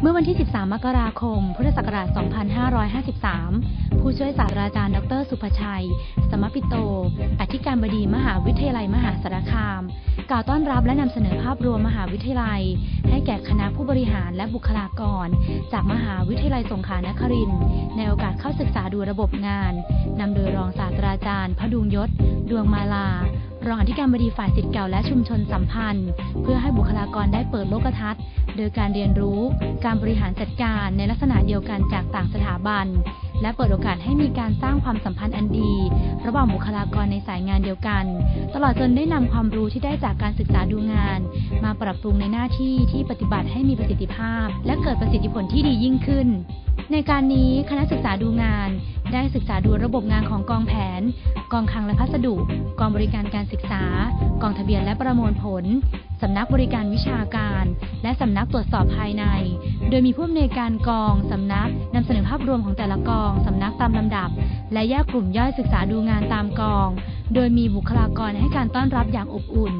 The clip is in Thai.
เมื่อวันที่ 13 มกราคม พุทธศักราช 2553 ผู้ช่วยศาสตราจารย์ ดร สุภชัย สมปิโต อธิการบดีมหาวิทยาลัยมหาสารคาม กล่าวต้อนรับและนำเสนอภาพรวมมหาวิทยาลัย ให้แก่คณะผู้บริหารและบุคลากร จากมหาวิทยาลัยสงขลานครินทร์ในโอกาสเข้าศึกษาดูระบบงาน นำโดยรองศาสตราจารย์ พดุงยศ ดวงมาลา ธิการบดีฝ่ายสิทธิ์เก่าและชุมชนสัมพันธ์ เพื่อให้บุคลากรได้เปิดโลกทัศน์ โดยการเรียนรู้ การบริหารจัดการในลักษณะเดียวกันจากต่างสถาบัน และเปิดโอกาสให้มีการสร้างความสัมพันธ์อันดี ระหว่างบุคลากรในสายงานเดียวกัน ตลอดจนได้นำความรู้ที่ได้จากการศึกษาดูงาน มาปรับปรุงในหน้าที่ที่ปฏิบัติให้มีประสิทธิภาพ และเกิดประสิทธิผลที่ดียิ่งขึ้น ในการนี้คณะศึกษาดูงาน ได้ศึกษาดูระบบงานของกองแผน กองคลังและพัสดุ กองบริการการศึกษา กองทะเบียนและประมวลผล สำนักบริการวิชาการ และสำนักตรวจสอบภายใน โดยมีผู้อำนวยการกอง สำนักนำเสนอภาพรวมของแต่ละกอง สำนักตามลำดับ และแยกกลุ่มย่อยศึกษาดูงานตามกอง โดยมีบุคลากรให้การต้อนรับอย่างอบอุ่น